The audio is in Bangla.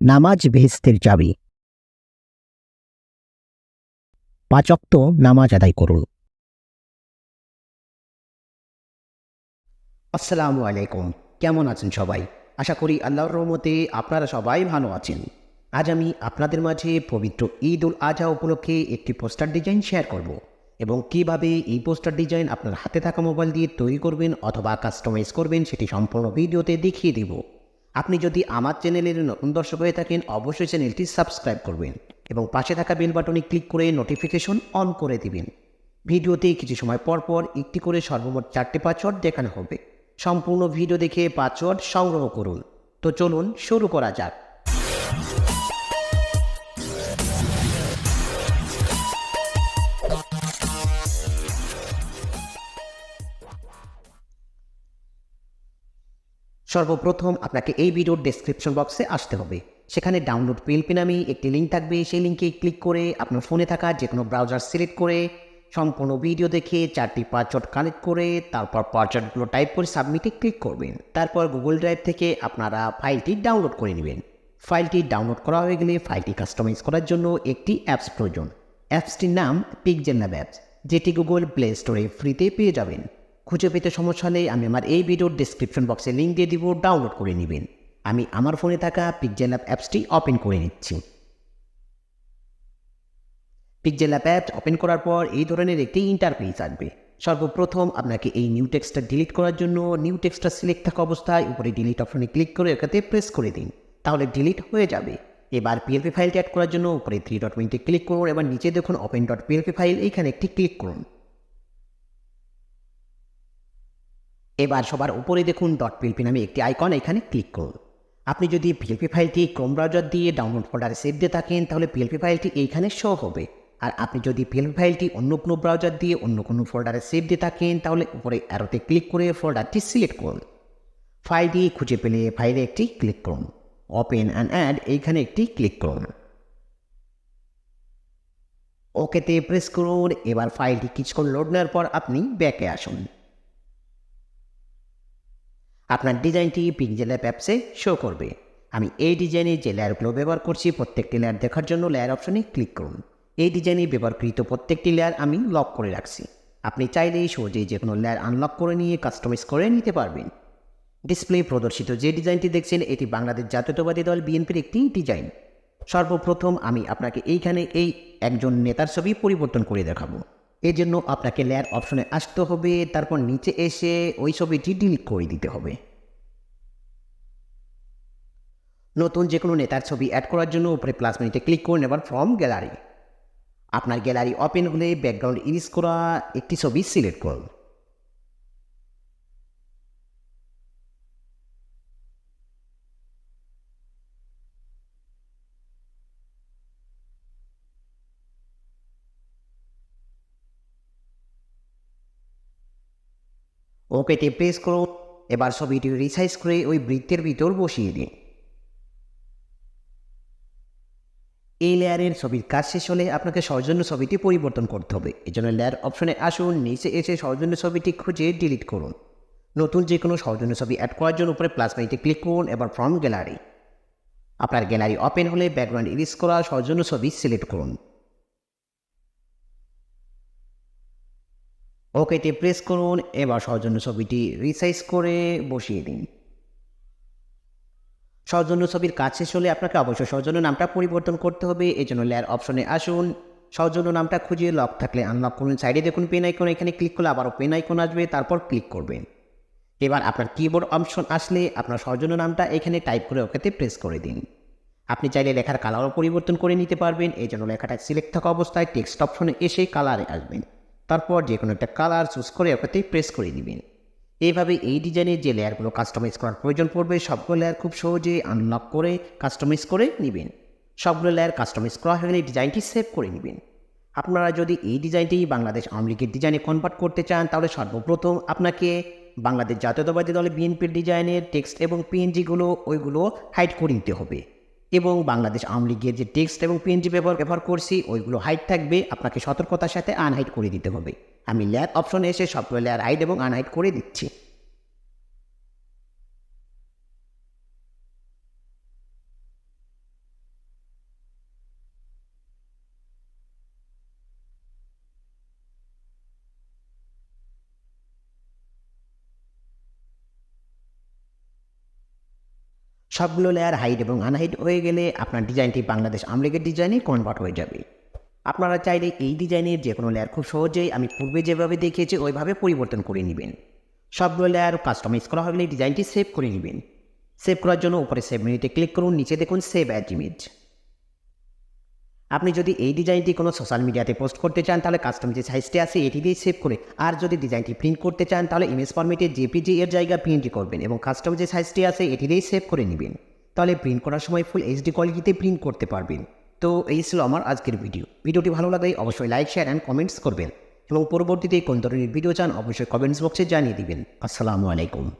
নামাজ বেহেস্তের চাবি। পাচক্ত নামাজ আদায় করুন। আসসালামু আলাইকুম। কেমন আছেন সবাই? আশা করি আল্লাহর রহমতে আপনারা সবাই ভালো আছেন। আজ আমি আপনাদের মাঝে পবিত্র ঈদ উল আজহা উপলক্ষে একটি পোস্টার ডিজাইন শেয়ার করব এবং কীভাবে এই পোস্টার ডিজাইন আপনার হাতে থাকা মোবাইল দিয়ে তৈরি করবেন অথবা কাস্টমাইজ করবেন সেটি সম্পূর্ণ ভিডিওতে দেখিয়ে দেব। আপনি যদি আমার চ্যানেলের নতুন দর্শক হয়ে থাকেন, অবশ্যই চ্যানেলটি সাবস্ক্রাইব করবেন এবং পাশে থাকা বেল বাটনে ক্লিক করে নোটিফিকেশন অন করে দিবেন। ভিডিওতে কিছু সময় পর পর একটি করে সর্বমোট চারটে পাসওয়ার্ড দেখানো হবে। সম্পূর্ণ ভিডিও দেখে পাসওয়ার্ড সংগ্রহ করুন। তো চলুন শুরু করা যাক। সর্বপ্রথম আপনাকে এই ভিডিওর ডেসক্রিপশন বক্সে আসতে হবে। সেখানে ডাউনলোড পিএলপি নামে একটি লিঙ্ক থাকবে। সেই লিঙ্কে ক্লিক করে আপনার ফোনে থাকা যে কোনো ব্রাউজার সিলেক্ট করে, সম্পূর্ণ ভিডিও দেখে চারটি পাসওয়ার্ড কানেক্ট করে, তারপর পাসওয়ার্ডগুলো টাইপ করে সাবমিটে ক্লিক করবেন। তারপর গুগল ড্রাইভ থেকে আপনারা ফাইলটি ডাউনলোড করে নেবেন। ফাইলটি ডাউনলোড করা হয়ে গেলে ফাইলটি কাস্টমাইজ করার জন্য একটি অ্যাপস প্রয়োজন। অ্যাপসটির নাম পিকজেল ল্যাব অ্যাপস যেটি গুগল প্লে স্টোরে ফ্রিতে পেয়ে যাবেন। খুঁজে পেতে সমস্যা হলে আমি আমার এই ভিডিওর ডিসক্রিপশন বক্সে লিঙ্ক দিয়ে দিব ডাউনলোড করে নেবেন। আমি আমার ফোনে থাকা পিকজেল অ্যাপ অ্যাপসটি ওপেন করে নিচ্ছি। পিকজেল অ্যাপ অ্যাপ ওপেন করার পর এই ধরনের একটি ইন্টারফেস আসবে। সর্বপ্রথম আপনাকে এই নিউ টেক্সটটা ডিলিট করার জন্য নিউ টেক্সটটা সিলেক্ট থাকা অবস্থায় উপরে ডিলিট অপশনে ক্লিক করে এটাতে প্রেস করে দিন। তাহলে ডিলিট হয়ে যাবে। এবার পিএলপি ফাইলটি অ্যাড করার জন্য উপরে থ্রি ডট মিনিটে ক্লিক করুন, এবার নিচে দেখুন ওপেন ডট পিএলপি ফাইল এইখানে একটি ক্লিক করুন। এবার সবার উপরে দেখুন ডট পিএলপি নামে একটি আইকন এখানে ক্লিক করুন। আপনি যদি পিএলপি ফাইলটি ক্রোম ব্রাউজার দিয়ে ডাউনলোড ফোল্ডারে সেভ দিয়ে থাকেন, তাহলে পিএলপি ফাইলটি এইখানে শো হবে। আর আপনি যদি পিএলপি ফাইলটি অন্য কোনো ব্রাউজার দিয়ে অন্য কোনো ফোল্ডারে সেভ দিয়ে থাকেন, তাহলে উপরে অ্যারোতে ক্লিক করে ফোল্ডারটি সিলেক্ট করুন। ফাইলটি খুঁজে পেলে ফাইলে একটি ক্লিক করুন। ওপেন অ্যান্ড অ্যাড এইখানে একটি ক্লিক করুন। ওকেতে প্রেস করুন। এবার ফাইলটি কিছুক্ষণ লোড নেওয়ার পর আপনি ব্যাকে আসুন। আপনার ডিজাইনটি অ্যাপ অ্যাপসে শো করবে। আমি এই ডিজাইনে যে লেয়ারগুলো ব্যবহার করছি, প্রত্যেকটি লেয়ার দেখার জন্য লেয়ার অপশনে ক্লিক করুন। এই ডিজাইনে ব্যবহারকৃত প্রত্যেকটি লেয়ার আমি লক করে রাখছি। আপনি চাইলেই সহজেই যে কোনো লেয়ার আনলক করে নিয়ে কাস্টমাইজ করে নিতে পারবেন। ডিসপ্লে প্রদর্শিত যে ডিজাইনটি দেখছেন, এটি বাংলাদেশ জাতীয়তাবাদী দল বিএনপির একটি ডিজাইন। সর্বপ্রথম আমি আপনাকে এইখানে এই একজন নেতার ছবি পরিবর্তন করে দেখাবো। এর জন্য আপনাকে লেয়ার অপশনে আসতে হবে, তারপর নিচে এসে ওই ছবিটি ডিলিট করে দিতে হবে। নতুন যে কোনো নেতার ছবি অ্যাড করার জন্য উপরে প্লাস মিনিটে ক্লিক করুন এবার ফ্রম গ্যালারি আপনার গ্যালারি ওপেন হলে ব্যাকগ্রাউন্ড ইরিজ করা একটি ছবি সিলেক্ট করুন। ওকেতে প্রেস করুন এবার ছবিটি রিসাইজ করে ওই বৃত্তের ভিতর বসিয়ে দিন। এই লেয়ারের ছবির কাজ শেষ হলে আপনাকে সৌজন্য ছবিটি পরিবর্তন করতে হবে। এই জন্য লেয়ার অপশনে আসুন, নিচে এসে সৌজন্য ছবিটি খুঁজে ডিলিট করুন। নতুন যে কোনো সৌজন্য ছবি অ্যাড করার জন্য উপরে প্লাস মাইতে ক্লিক করুন, এবার ফ্রম গ্যালারি আপনার গ্যালারি ওপেন হলে ব্যাকগ্রাউন্ড ইরিজ করা সৌজন্য ছবি সিলেক্ট করুন। ওকেতে প্রেস করুন, এবার সৌজন্য ছবিটি রিসাইজ করে বসিয়ে দিন। সৌজন্য ছবির শেষ হলে আপনাকে অবশ্যই সৌজন্য নামটা পরিবর্তন করতে হবে এই জন্য লেয়ার অপশনে আসুন। সৌজন্য নামটা খুঁজে লক থাকলে আনলক করুন। সাইডে দেখুন পেন আইকন এখানে ক্লিক করলে আবারও পেন আইকন আসবে, তারপর ক্লিক করবেন। এবার আপনার কিবোর্ড অপশন আসলে আপনার সৌজন্য নামটা এখানে টাইপ করে ওকেতে প্রেস করে দিন। আপনি চাইলে লেখার কালারও পরিবর্তন করে নিতে পারবেন এই জন্য লেখাটা সিলেক্ট থাকা অবস্থায় টেক্সট অপশনে এসে কালারে আসবেন। তারপর যে কোনো একটা কালার চুজ করে ওকেতে প্রেস করে দিবেন এইভাবে এই ডিজাইনের যে লেয়ারগুলো কাস্টমাইজ করার প্রয়োজন পড়বে, সবগুলো লেয়ার খুব সহজে আনলক করে কাস্টমাইজ করে নেবেন। সবগুলো লেয়ার কাস্টমাইজ করা হয়ে গেলে ডিজাইনটি সেভ করে নেবেন। আপনারা যদি এই ডিজাইনটি বাংলাদেশ আওয়ামী লীগের ডিজাইনে কনভার্ট করতে চান, তাহলে সর্বপ্রথম আপনাকে বাংলাদেশ জাতীয়তাবাদী দলের বিএনপির ডিজাইনের টেক্সট এবং পিএনজিগুলো ওইগুলো হাইড করে নিতে হবে। এবং বাংলাদেশ আওয়ামী লীগের যে টেক্সট এবং পিএনজি ব্যবহার ব্যবহার করছি, ওইগুলো হাইট থাকবে। আপনাকে সতর্কতার সাথে আনহাইট করে দিতে হবে। আমি লেয়ার অপশনে এসে সবগুলো লেয়ার হাইট এবং আনহাইট করে দিচ্ছি। সবগুলো লেয়ার হাইট এবং আনহাইট হয়ে গেলে আপনার ডিজাইনটি বাংলাদেশ আমলেগের ডিজাইনে কনভার্ট হয়ে যাবে। আপনারা চাইলে এই ডিজাইনের যে কোনো লেয়ার খুব সহজেই, আমি পূর্বে যেভাবে দেখিয়েছি, ওইভাবে পরিবর্তন করে নেবেন। সবগুলো লেয়ার কাস্টমাইজ করা হলে ডিজাইনটি সেভ করে নেবেন। সেভ করার জন্য উপরে সেভ মেনুতে ক্লিক করুন, নিচে দেখুন সেভ অ্যাড ইমেজ আপনি যদি এই ডিজাইনটি কোনো সোশ্যাল মিডিয়াতে পোস্ট করতে চান, তাহলে কাস্টম যে সাইজটি আছে, এটি দিয়ে সেভ করে। আর যদি ডিজাইনটি প্রিন্ট করতে চান, তাহলে ইমেজ ফরম্যাটে জেপিজি এর জায়গা প্রিন্টই করবেন এবং কাস্টম যে সাইজটি আছে, এটি দিয়েই সেভ করে নেবেন। তাহলে প্রিন্ট করার সময় ফুল এইচডি কোয়ালিটিতে প্রিন্ট করতে পারবেন। তো এই ছিল আমার আজকের ভিডিও ভিডিওটি ভালো লাগলে অবশ্যই লাইক শেয়ার অ্যান্ড কমেন্টস করবেন। এবং পরবর্তীতে কোন ধরনের ভিডিও চান, অবশ্যই কমেন্টস বক্সে জানিয়ে দিবেন। আসসালামু আলাইকুম।